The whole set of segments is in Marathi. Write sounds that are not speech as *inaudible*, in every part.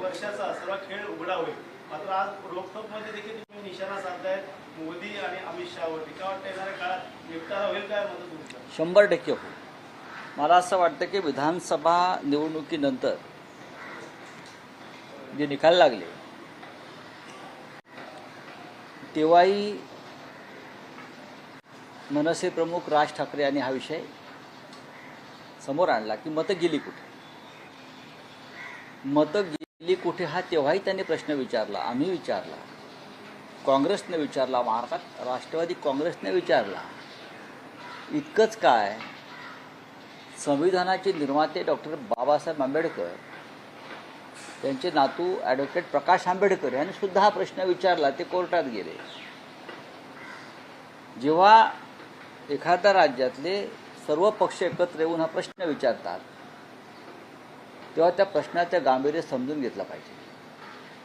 वर्षाचा सर्व खेळ उघडा होईल. मात्र आज रोखोकमध्ये देखील तुम्ही निशाणा साधताय. मोदी आणि अमित शहावरती. काय वाटतं येणाऱ्या काळात निपटारा होईल काय मदत तुमचं? शंभर टक्के होईल. मला असं वाटतं की विधानसभा निवडणुकीनंतर जे निकाल लागले तेव्हाही मनसे प्रमुख राज ठाकरे यांनी हा विषय समोर आणला की मतं गेली कुठे? मतं ली कुठे हा तेव्हाही त्यांनी प्रश्न विचारला आम्ही विचारला. काँग्रेसने विचारला महाराष्ट्रात राष्ट्रवादी काँग्रेसने विचारला. इतकंच काय? संविधानाचे निर्माते डॉक्टर बाबासाहेब आंबेडकर त्यांचे नातू ॲडव्होकेट प्रकाश आंबेडकर यांनी सुद्धा हा प्रश्न विचारला ते कोर्टात गेले. जेव्हा एखाद्या राज्यातले सर्व पक्ष एकत्र येऊन हा प्रश्न विचारतात तेव्हा त्या प्रश्नाचं गांभीर्य समजून घेतलं पाहिजे.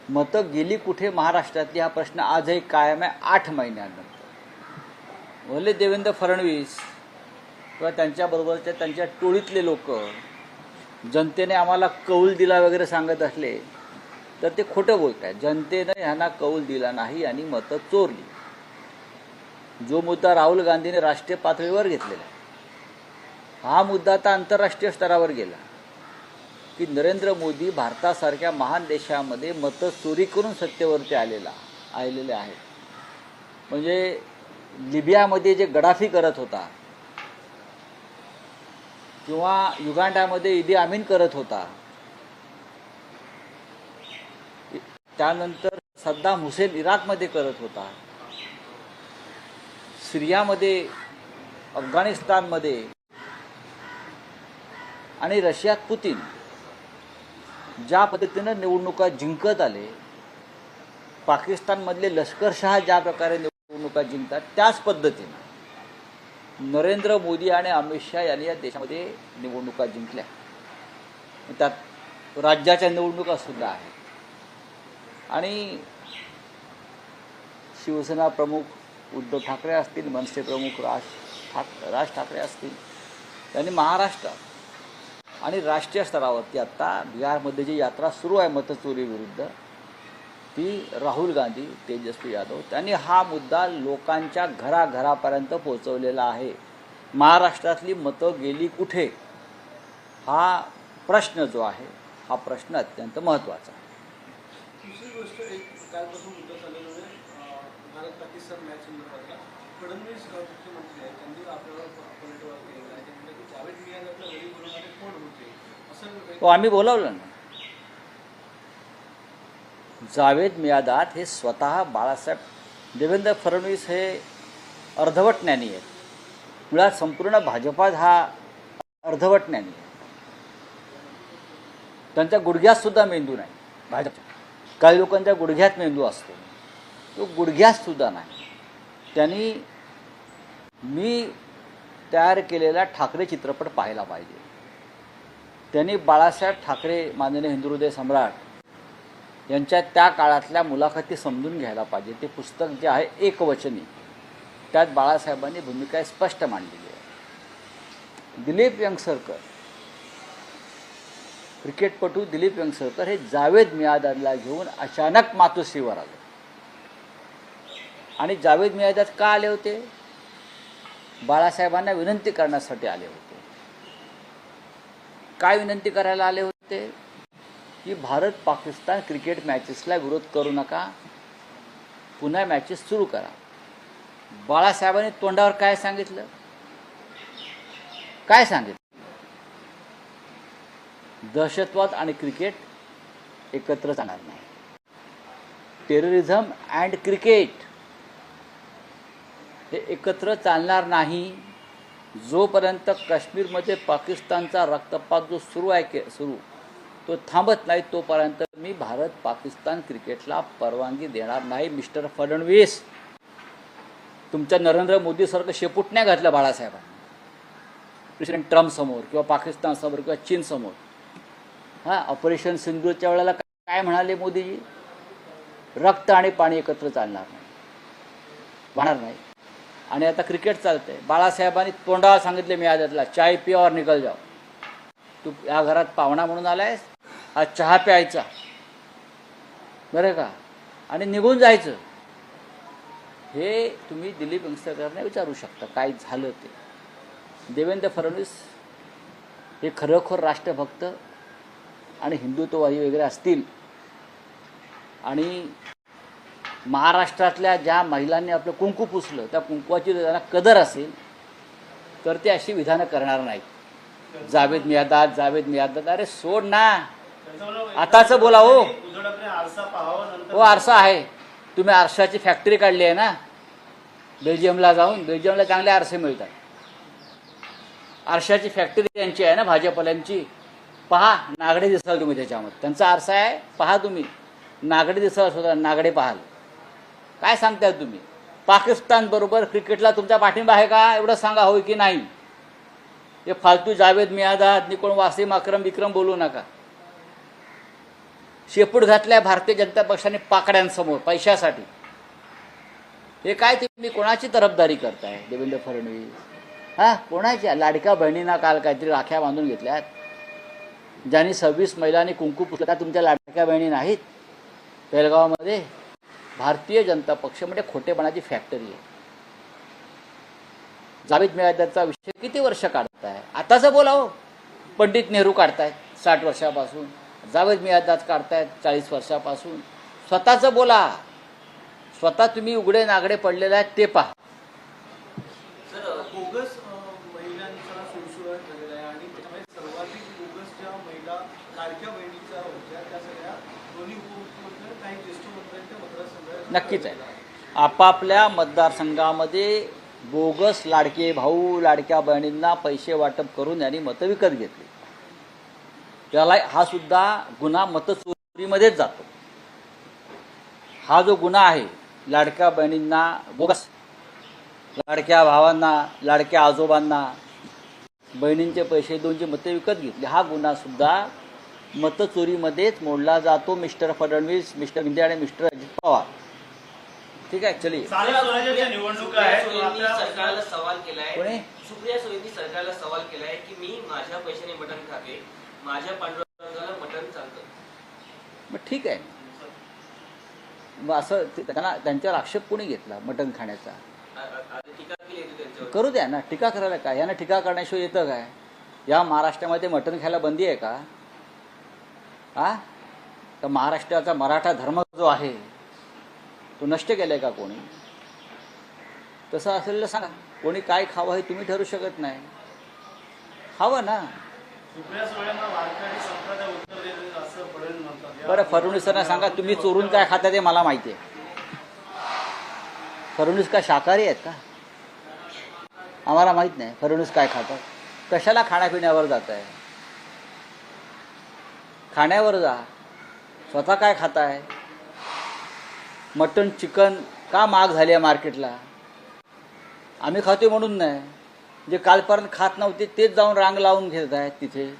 मतं गेली कुठे महाराष्ट्रातली? हा प्रश्न आजही कायम आहे आठ महिन्यानंतर. भले देवेंद्र फडणवीस किंवा त्यांच्याबरोबरच्या त्यांच्या टोळीतले लोक जनतेने आम्हाला कौल दिला वगैरे सांगत असले तर ते खोटं बोलत आहेत जनतेनं ह्यांना कौल दिला नाही आणि मतं चोरली. जो मुद्दा राहुल गांधीने राष्ट्रीय पातळीवर घेतलेला हा मुद्दा आता आंतरराष्ट्रीय स्तरावर गेला. की नरेंद्र मोदी भारतासारख्या महान देशामध्ये मतं चोरी करून सत्तेवरती आलेला आलेले आहेत. म्हणजे लिबियामध्ये जे गडाफी करत होता किंवा युगांडामध्ये इदी आमीन करत होता त्यानंतर सद्दाम हुसेन इराकमध्ये करत होता सिरियामध्ये अफगाणिस्तानमध्ये आणि रशियात पुतीन. ज्या पद्धतीनं निवडणुका जिंकत आले पाकिस्तानमधले लष्करशहा ज्या प्रकारे निवडणुका जिंकतात त्याच पद्धतीनं नरेंद्र मोदी आणि अमित शहा यांनी या देशामध्ये निवडणुका जिंकल्या. त्यात राज्याच्या निवडणुका सुद्धा आहेत. आणि शिवसेना प्रमुख उद्धव ठाकरे असतील मनसे प्रमुख राज ठाक राज ठाकरे असतील त्यांनी महाराष्ट्रात आणि राष्ट्रीय स्तरावरती आत्ता बिहारमध्ये जी यात्रा सुरू आहे मतचोरीविरुद्ध ती राहुल गांधी तेजस्वी यादव त्यांनी हा मुद्दा लोकांच्या घराघरापर्यंत पोहोचवलेला आहे. महाराष्ट्रातली मतं गेली कुठे? हा प्रश्न जो आहे हा प्रश्न अत्यंत महत्त्वाचा आहे. दुसरी गोष्ट एक कालपासून मुद्दा चाललेला आहे. भारत पाकिस्तान मॅच फडणवीस आपल्याला मुख्यमंत्री आहेत त्यांनी आपल्यावर प- पलटवार केलेला आहे ते म्हणतात की जावेद मियादाच्या घरी बोलवणारे कोण होते असं काही हो आम्ही बोलावलं ना. जावेद मियादात हे स्वतः बाळासाहेब देवेंद्र फडणवीस हे अर्धवट ज्ञानी आहेत. मुळात संपूर्ण भाजपात हा अर्धवट ज्ञानी आहे. त्यांच्या गुडघ्यात सुद्धा मेंदू नाही भाजप. काही लोकांच्या गुडघ्यात मेंदू असतो. तो गुडघ्यात सुद्धा नाही. त्यांनी मी तयार केलेला ठाकरे चित्रपट पाहायला पाहिजे. त्यांनी बाळासाहेब ठाकरे माननीय हिंदुहृदय सम्राट यांच्या त्या काळातल्या मुलाखती समजून घ्यायला पाहिजे. ते पुस्तक जे आहे एकवचनी त्यात बाळासाहेबांनी भूमिका स्पष्ट मांडलेली आहे. दिलीप यंगसरकर क्रिकेटपटू दिलीप यंगसरकर हे जावेद मियादादला घेऊन अचानक मातोश्रीवर आले. आणि जावेद मियादाद का आले होते? बाळासाहेबांना विनंती करण्यासाठी आले होते. काय विनंती करायला आले होते? की भारत पाकिस्तान क्रिकेट मॅचेसला विरोध करू नका. पुन्हा मॅचेस सुरू करा. बाळासाहेबांनी तोंडावर काय सांगितलं? काय सांगितलं? दहशतवाद आणि क्रिकेट एकत्र जाणार नाही. टेररिझम अँड क्रिकेट हे एकत्र चालणार नाही. जोपर्यंत काश्मीरमध्ये पाकिस्तानचा रक्तपात जो सुरू आहे के सुरू तो थांबत नाही तोपर्यंत मी भारत पाकिस्तान क्रिकेटला परवानगी देणार नाही मिस्टर फडणवीस. तुमच्या नरेंद्र मोदीसारखं शेपूट नाही घातलं बाळासाहेबांनी. प्रेसिडेंट ट्रम्प समोर किंवा पाकिस्तान समोर किंवा चीन समोर. हां ऑपरेशन सिंधूरच्या वेळेला काय म्हणाले मोदीजी? रक्त आणि पाणी एकत्र चालणार नाही. होणार नाही. आणि आता क्रिकेट चालतंय. बाळासाहेबांनी तोंडावर सांगितले मी आजातला चाय पिया और निकल जाओ. तू या घरात पाहुणा म्हणून आलायस? हा चहा प्यायचा. बरं का? आणि निघून जायचं. हे तुम्ही दिलीप वेंगसरकरांना विचारू शकता काय झालं ते. देवेंद्र फडणवीस हे खरोखर राष्ट्रभक्त आणि हिंदुत्ववादी वगैरे असतील. आणि महाराष्ट्रातल्या ज्या महिलांनी आपलं कुंकू पुसलं त्या कुंकवाची त्यांना कदर असेल तर ते अशी विधानं करणार नाहीत. जावेद मियादाद जावेद मियादाद अरे सोड ना. आताचं बोला हो. हो आरसा आहे. तुम्ही आरशाची फॅक्टरी काढली आहे ना. बेल्जियमला जाऊन बेल्जियमला चांगले आरसे मिळतात. आरशाची फॅक्टरी त्यांची आहे ना भाजपल्यांची पहा नागडे दिसाल तुम्ही त्याच्यामध्ये. त्यांचा आरसा आहे पहा तुम्ही. नागडे दिसाल सुद्धा नागडे पाहाल. काय सांगताय तुम्ही? पाकिस्तान बरोबर क्रिकेटला तुमचा पाठिंबा आहे का? एवढं सांगा होय की नाही? हे फालतू जावेद मियादाद निकोण वासिम अक्रम विक्रम बोलू नका. शेपूट घातल्या भारतीय जनता पक्षाने पाकड्यांसमोर पैशासाठी. हे काय तुम्ही कोणाची तरफदारी करताय देवेंद्र फडणवीस? हा कोणाच्या? लाडक्या बहिणींना काल काहीतरी राख्या बांधून घेतल्यात. ज्यांनी सव्वीस महिलांनी कुंकू पुसलं त्या तुमच्या लाडक्या बहिणी नाहीत बेळगावमध्ये भारतीय जनता पक्ष म्हणजे खोटेपणाची फॅक्टरी आहे. जावेद मियादाचा विषय किती वर्ष काढताय? आताचं बोलावं. पंडित नेहरू काढतायत साठ वर्षापासून. जावेद मियादाद काढतायत चाळीस वर्षापासून. स्वतःचं बोला. स्वतः तुम्ही उघडे नागडे पडलेले आहेत ते पहा बोगस अं, महिलांचा सुळसुळाट झालेला आहे आणि त्याच्यामध्ये सर्वाधिक बोगस ज्या महिला लाडक्या बहिणीच्या होत्या त्या सगळ्या दोन्ही उपमुख्यमंत्री आणि काही ज्येष्ठ मंत्र्यांच्या मतदारसंघात नक्कीच आहे. आपापल्या मतदारसंघामध्ये बोगस लाडके भाऊ लाडक्या बहिणींना पैसे वाटप करून यांनी मतं विकत घेतली. त्याला हा सुद्धा गुन्हा मतचोरीमध्येच जातो. हा जो गुन्हा आहे लाडक्या बहिणींना बोगस लाडक्या भावांना लाडक्या आजोबांना बहिणींचे पैसे दोनचे मते विकत घेतली हा गुन्हा सुद्धा मतचोरीमध्येच मोडला जातो. मिस्टर फडणवीस मिस्टर शिंदे आणि मिस्टर अजित पवार. ठीक आहे चलिए. निवडणुका सरकारला सवाल केलाय? सुप्रिया सुळेंनी सरकारला सवाल केलाय की मी माझ्या पैशाने मटण खाते माझ्या पांडुरंगाला मटण चालतं. मग ठीक आहे. मग असं ते- त्यांना त्यांच्यावर आक्षेप कोणी घेतला मटण खाण्याचा? आ- आ- आधी टीका केली होती त्यांच्यावर. करू द्या ना टीका करायला काय? यांना टीका करण्याशिवाय येतं काय? या महाराष्ट्रामध्ये मटण खायला बंदी आहे का? हा तर महाराष्ट्राचा मराठा धर्म जो आहे तो नष्ट केलाय का कोणी? तसं असेल तर सांगा. कोणी काय खावं हे तुम्ही ठरू शकत नाही. खावं ना. बरं फडणवीसांना सांगा तुम्ही चोरून काय खाता ते मला माहिती आहे. फडणवीस काय शाकाहारी आहेत का? आम्हाला माहीत नाही फडणवीस काय खातात. कशाला खाण्यापिण्यावर जात आहे खाण्यावर जा. स्वतः काय खाताय? मटण चिकन का महाग झाली आहे मार्केटला? आम्ही खातोय म्हणून नाही. जे कालपर्यंत खात नव्हते तेच जाऊन रांग लावून घेत आहेत तिथे.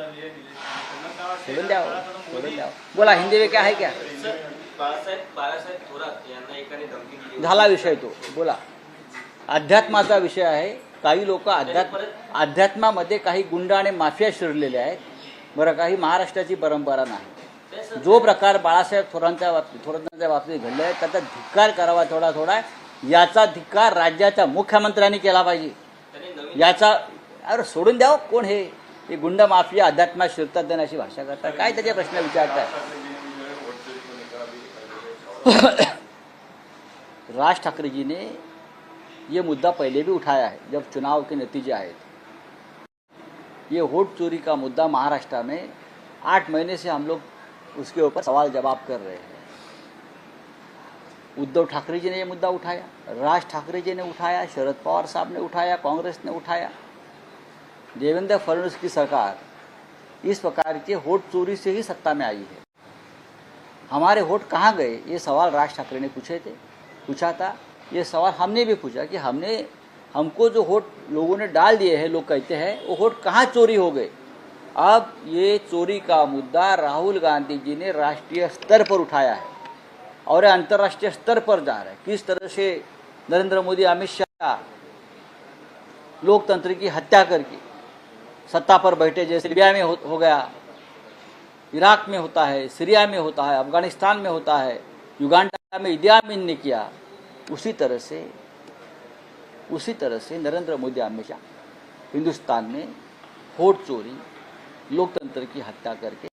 आहे? सोडून द्यावं सोडून द्यावं. बोला हिंदी में क्या? है क्या. झाला विषय तो. बोला. अध्यात्माचा विषय आहे. काही लोक अध्यात्म अध्यात्मामध्ये काही गुंड आणि माफिया शिरलेले आहेत. बरं काही महाराष्ट्राची परंपरा नाही. जो प्रकार बाळासाहेब थोरांच्या बाबतीत थोरांच्या बाबतीत घडले आहे त्याचा धिक्कार करावा थोडा थोडा. याचा धिक्कार राज्याच्या मुख्यमंत्र्यांनी केला पाहिजे. याचा अरे सोडून द्यावं कोण हे? हे गुंड माफिया अध्यात्मात शिरतात त्यांना अशी भाषा करतात. काय त्याचे प्रश्न विचारतात? *coughs* राज ठाकरेजीने ये मुद्दा पहले भी उठाया है जब चुनाव के नतीजे आए थे. ये वोट चोरी का मुद्दा महाराष्ट्र में आठ महीने से हम लोग उसके ऊपर सवाल जवाब कर रहे हैं। उद्धव ठाकरे जी ने ये मुद्दा उठाया, राज ठाकरे जी ने उठाया, शरद पवार साहब ने उठाया, कांग्रेस ने उठाया। देवेंद्र फडणवीस की सरकार इस प्रकार के वोट चोरी से ही सत्ता में आई है। हमारे वोट कहाँ गए? ये सवाल राज ठाकरे ने पूछे थे, पूछा था। ये सवाल हमने भी पूछा कि हमने, हमको जो वोट लोगों ने डाल दिए हैं, लोग कहते हैं, वो वोट कहाँ चोरी हो गए? अब ये चोरी का मुद्दा राहुल गांधी जी ने राष्ट्रीय स्तर पर उठाया है और अंतर्राष्ट्रीय स्तर पर जा रहा है। किस तरह से नरेंद्र मोदी अमित शाह लोकतंत्र की हत्या करके सत्ता पर बैठे जैसे लिबिया में हो, हो गया इराक में होता है सीरिया में होता है अफ़गानिस्तान में होता है युगांडा में इदी अमीन ने किया उसी तरह से उसी तरह से नरेंद्र मोदी अमित शाह हिंदुस्तान में होट चोरी लोकतंत्र की हत्या करके